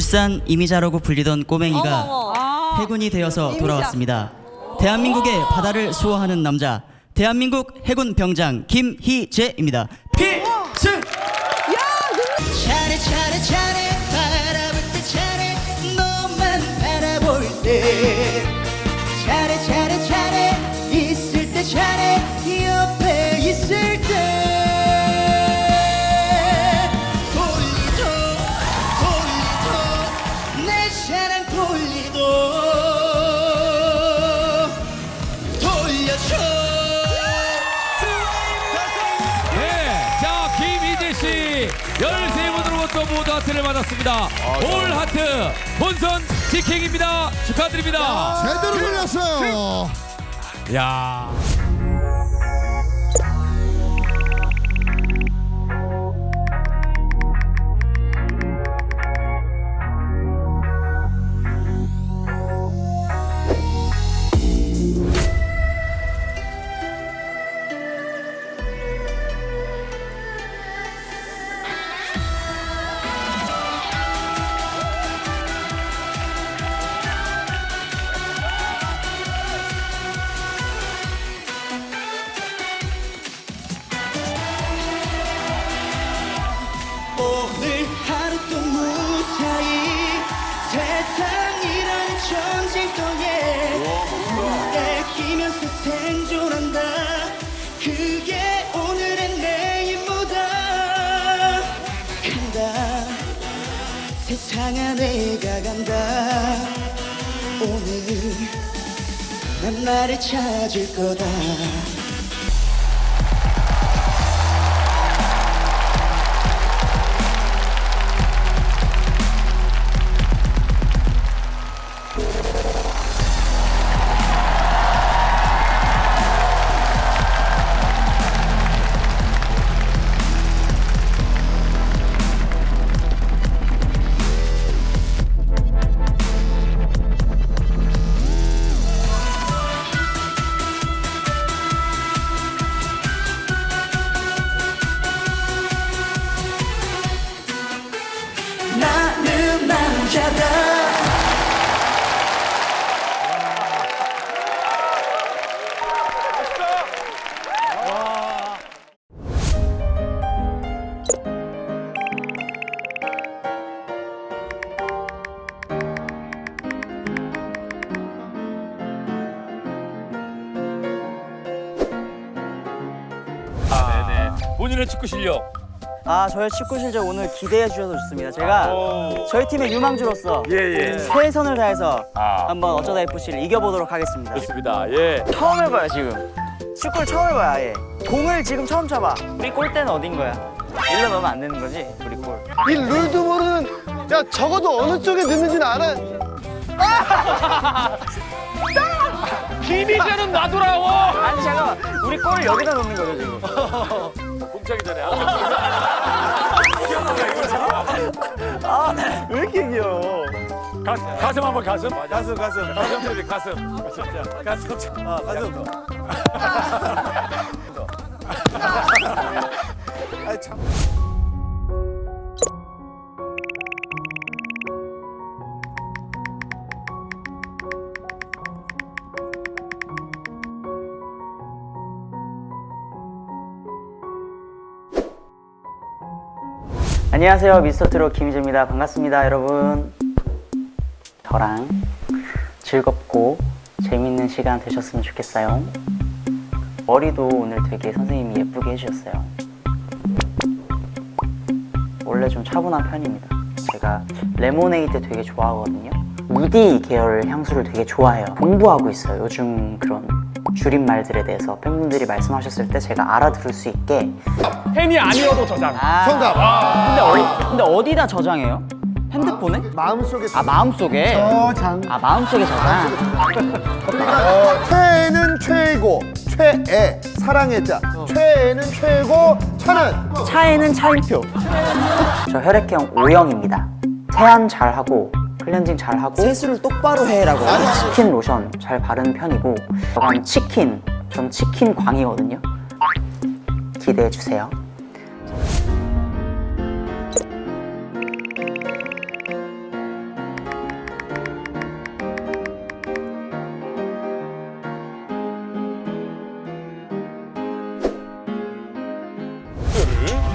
울산 이미자라고 불리던 꼬맹이가 어머머. 해군이 되어서 돌아왔습니다. 대한민국의 바다를 수호하는 남자, 대한민국 해군 병장 김희재입니다. 모두 하트를 받았습니다. 올 하트 본선 직행입니다. 축하드립니다. 제대로 돌렸어요. 야. 나를 찾을 거다 본인의 축구 실력. 아 저의 축구 실력 오늘 기대해 주셔서 좋습니다. 제가 오. 저희 팀의 유망주로서 예, 예. 최선을 다해서 아. 한번 어쩌다 FC를 이겨보도록 하겠습니다. 좋습니다. 예. 처음 해봐요 지금. 축구를 처음 해봐요 아예. 공을 지금 처음 쳐봐. 우리 골대는 어딘 거야? 일로 넣으면 안 되는 거지 우리 골. 이 룰도 모르는 야 적어도 어느 쪽에 넣는지는 알아. 김희재는 놔두라고. 아니 잠깐만 우리 골 여기다 넣는 거죠 지금. 공차기 전에. 왜 이렇게 귀여워? 가, 가슴 한번 가슴. 가슴 가슴. 가슴 소리 가슴. 가슴. 가슴. 아 가슴. 아이 참. 안녕하세요. 미스터트롯 김희재입니다. 반갑습니다 여러분. 저랑 즐겁고 재밌는 시간 되셨으면 좋겠어요. 머리도 오늘 되게 선생님이 예쁘게 해주셨어요. 원래 좀 차분한 편입니다. 제가 레모네이드 되게 좋아하거든요. 무디 계열 향수를 되게 좋아해요. 공부하고 있어요. 요즘 그런 줄임말들에 대해서 팬분들이 말씀하셨을 때 제가 알아들을 수 있게 팬이 아니어도 저장. 아, 정답. 근데, 어, 근데 어디다 저장해요? 핸드폰에? 마음속에 아 마음속에? 저장. 아 마음속에 저장? 어, 최애는 최고, 최애 사랑의 자. 최애는 최고, 차는 차에는 차인표 저 혈액형 O형입니다 세안 잘하고 클렌징 잘 하고 세수를 똑바로 해라고. 치킨 로션 잘 바르는 편이고 저건 치킨 전 치킨 광이거든요. 기대해 주세요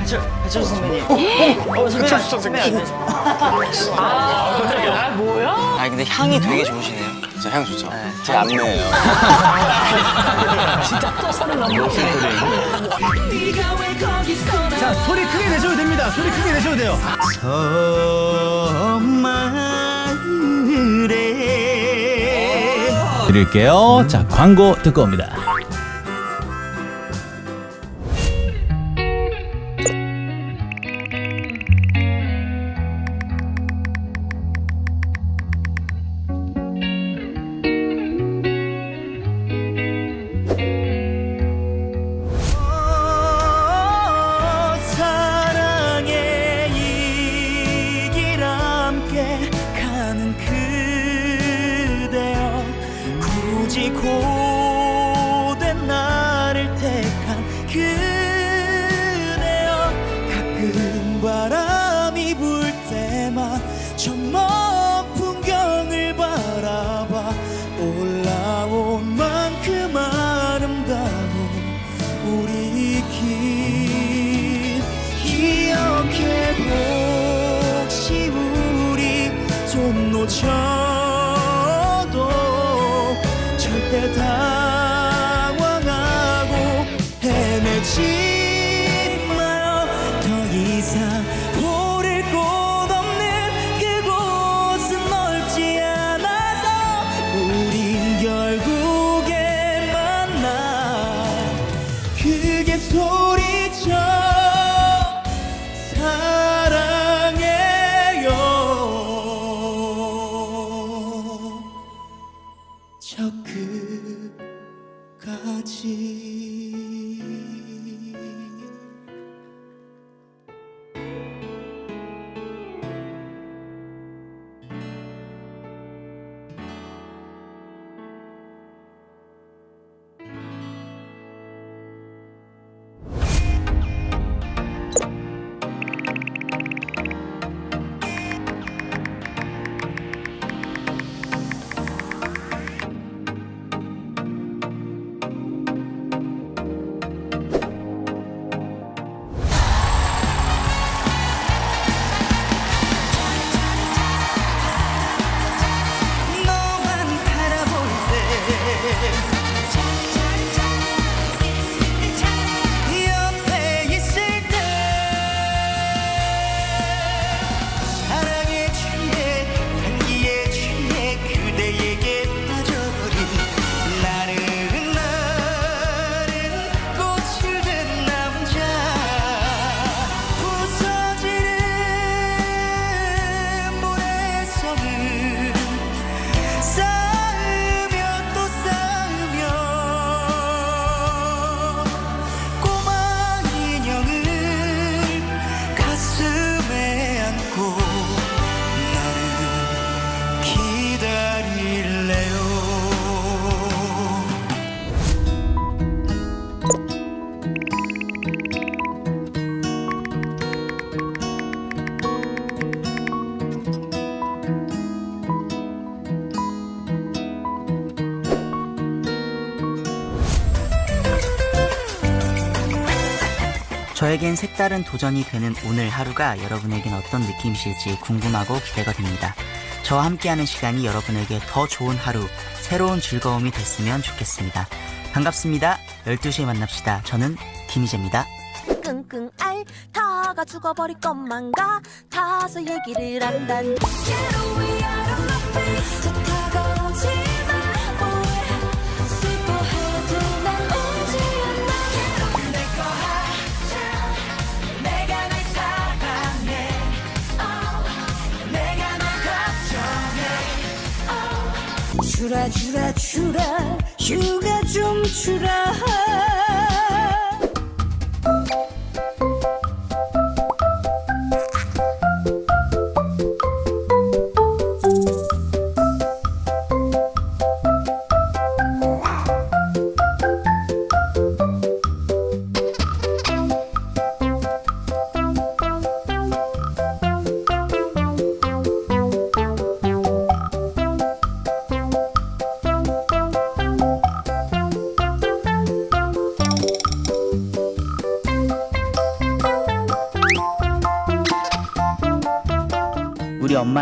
배철 선배님. 어, 배철 선배님. 아 근데 향이 되게 좋으시네요. 진짜 향 좋죠. 제 안내예요. 자 소리 크게 내셔도 됩니다 소리 크게 내셔도 돼요 드릴게요. 자, 광고 듣고 옵니다. 저에겐 색다른 도전이 되는 오늘 하루가 여러분에겐 어떤 느낌이실지 궁금하고 기대가 됩니다. 저와 함께하는 시간이 여러분에게 더 좋은 하루, 새로운 즐거움이 됐으면 좋겠습니다. 반갑습니다. 12시에 만납시다. 저는 김희재입니다. 끙끙 앓다가 죽어버릴 것만 같아서 얘기를 한단 주라 주라 주라 휴가 좀 주라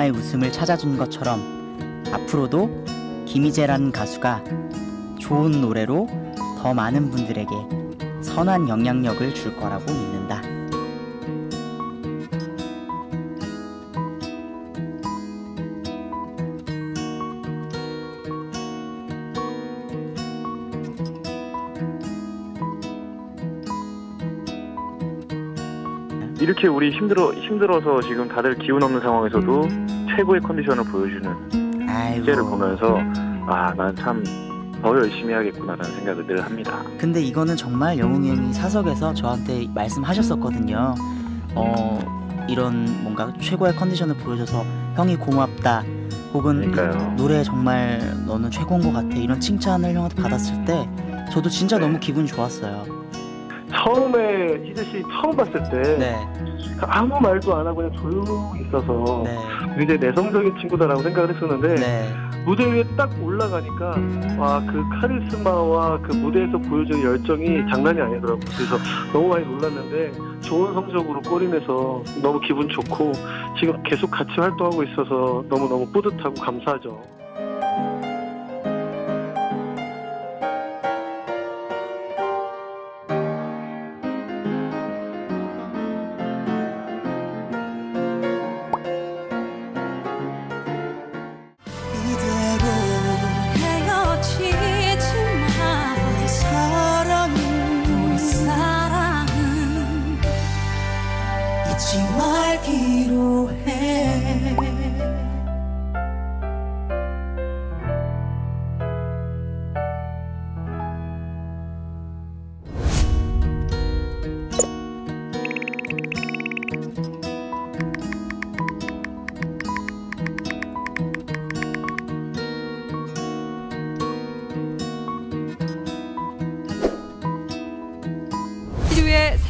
엄마의 웃음을 찾아준 것처럼 앞으로도 김희재라는 가수가 좋은 노래로 더 많은 분들에게 선한 영향력을 줄 거라고 믿는다. 이렇게 우리 힘들어 힘들어서 지금 다들 기운 없는 상황에서도 최고의 컨디션을 보여주는 아이고. 희재를 보면서 아 난 참 더 열심히 해야겠구나라는 생각을 늘 합니다. 근데 이거는 정말 영웅이 형이 사석에서 저한테 말씀하셨었거든요. 어 이런 뭔가 최고의 컨디션을 보여줘서 형이 고맙다. 혹은 그러니까요. 노래 정말 너는 최고인 것 같아. 이런 칭찬을 형한테 받았을 때 저도 진짜 네. 너무 기분 좋았어요. 처음에 희재 씨 처음 봤을 때 네, 아무 말도 안 하고 그냥 조용히 있어서 네, 굉장히 내성적인 친구다라고 생각을 했었는데 네. 무대 위에 딱 올라가니까 와 그 카리스마와 그 무대에서 보여주는 열정이 장난이 아니더라고요. 그래서 너무 많이 놀랐는데 좋은 성적으로 골인해서 너무 기분 좋고 지금 계속 같이 활동하고 있어서 너무너무 뿌듯하고 감사하죠.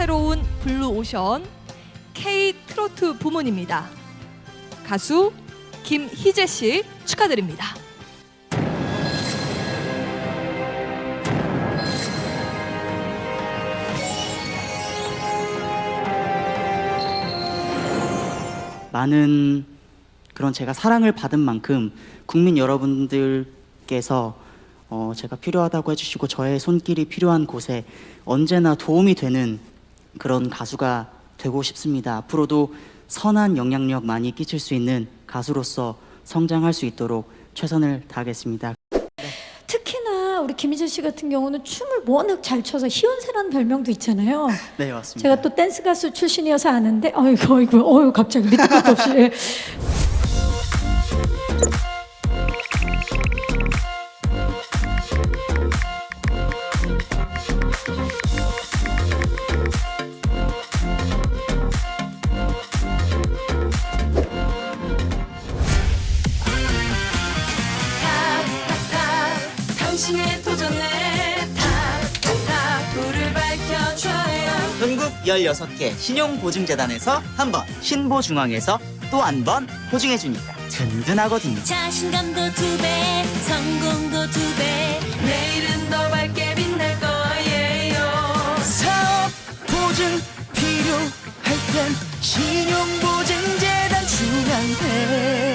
새로운 블루 오션 K 트로트 부문입니다. 가수 김희재 씨 축하드립니다. 많은 그런 제가 사랑을 받은 만큼 국민 여러분들께서 어, 제가 필요하다고 해주시고 저의 손길이 필요한 곳에 언제나 도움이 되는 그런 가수가 되고 싶습니다. 앞으로도 선한 영향력 많이 끼칠 수 있는 가수로서 성장할 수 있도록 최선을 다하겠습니다. 특히나 우리 김희재 씨 같은 경우는 춤을 워낙 잘 춰서 희연세라는 별명도 있잖아요. 네 맞습니다. 제가 또 댄스 가수 출신이어서 아는데 어이구 어이구 어이구 갑자기 밑도 끝도 없이 당신의 도전에 탁탁탁 불을 밝혀줘요. 전국 16개 신용보증재단에서 한 번, 신보중앙에서 또 한 번 보증해주니까 든든하거든요. 자신감도 두 배, 성공도 두 배. 내일은 더 밝게 빛날 거예요. 사업 보증 필요할 땐 신용보증재단 중앙회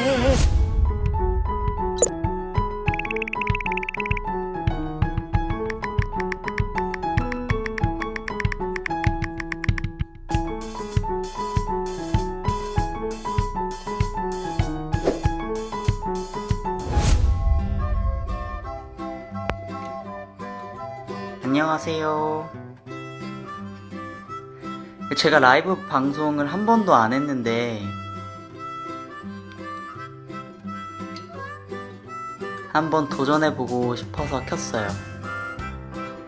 안녕하세요. 제가 라이브 방송을 한 번도 안 했는데 한번 도전해보고 싶어서 켰어요.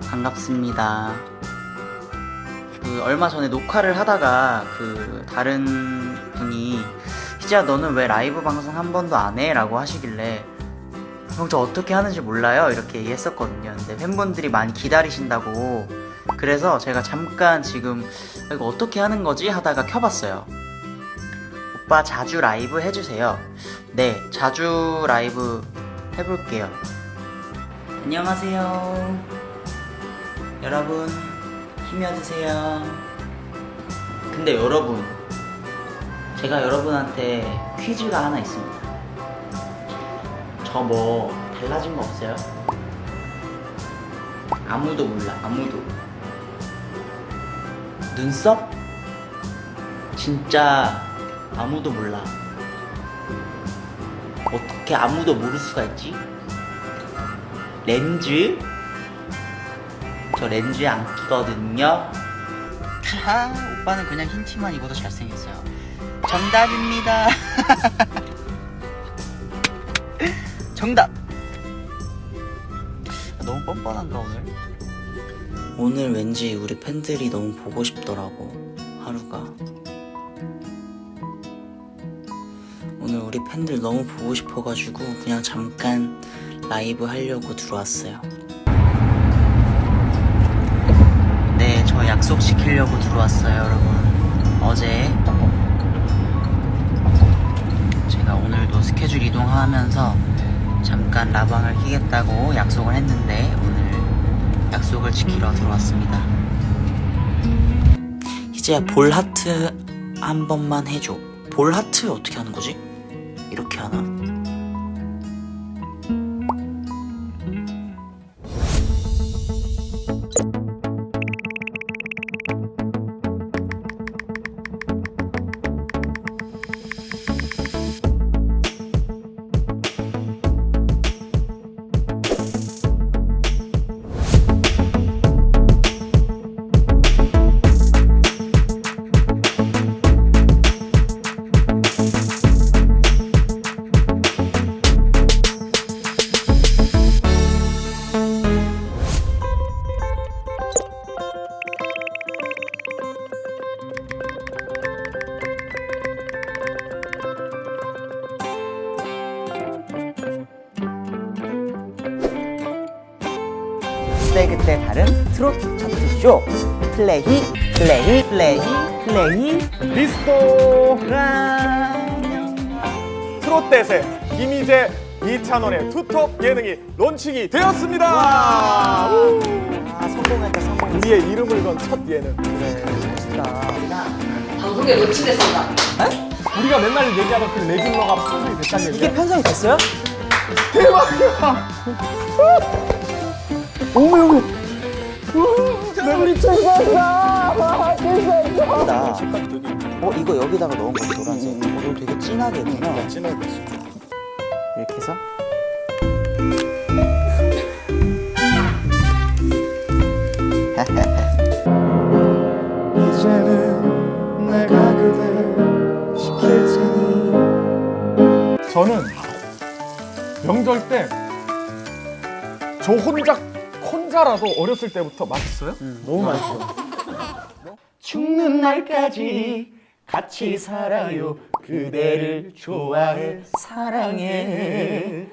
반갑습니다. 그 얼마 전에 녹화를 하다가 그 다른 분이 희지야 너는 왜 라이브 방송 한 번도 안 해? 라고 하시길래 형저 어떻게 하는지 몰라요. 이렇게 얘기했었거든요. 근데 팬분들이 많이 기다리신다고. 그래서 제가 잠깐 지금 아, 이거 어떻게 하는 거지 하다가 켜봤어요. 오빠 자주 라이브 해주세요. 네 자주 라이브 해볼게요. 안녕하세요. 여러분 힘이 드세요. 근데 여러분 제가 여러분한테 퀴즈가 하나 있습니다. 저 뭐 달라진 거 없어요? 아무도 몰라, 아무도. 눈썹? 진짜 아무도 몰라. 어떻게 아무도 모를 수가 있지? 렌즈? 저 렌즈 안 끼거든요. 하, 오빠는 그냥 흰 티만 입어도 잘생겼어요. 정답입니다. 정답. 너무 뻔뻔한가 오늘? 오늘 왠지 우리 팬들이 너무 보고 싶더라고 하루가. 오늘 우리 팬들 너무 보고 싶어가지고 그냥 잠깐 라이브 하려고 들어왔어요. 네, 저 약속 지키려고 들어왔어요, 여러분. 어제 제가 오늘도 스케줄 이동하면서 잠깐 라방을 키겠다고 약속을 했는데 오늘 약속을 지키러 들어왔습니다. 이제야 볼 하트 한 번만 해줘. 볼 하트 어떻게 하는 거지? 이렇게 하나? 그때 그때 다른 트로트 차트쇼 플레이 플레이 플레이 플레이 리스토 라면 트롯 대세 김희재 이찬원의 투톱 예능이 론칭이 되었습니다. 우! 아 성공했다 성공했다 우리의 이름을 건 첫 예능. 방송에 노출됐습니다. 우리가 맨날 얘기하던 그 레귤러가 편성이 됐다는 얘기야. 이게 편성이 됐어요? 대박이야! 나 어, 이거 여기다가 넣은 거 노란색. 어, 너 되게 진하게 했구나. 진하게 됐어. 이렇게 해서 이제는 내가 그댈 지킬 테니 저는 명절 때 저 혼자 혼자라도 어렸을 때부터 맛있어요? 너무 맛있어. 죽는 날까지 같이 살아요 그대를 좋아해 사랑해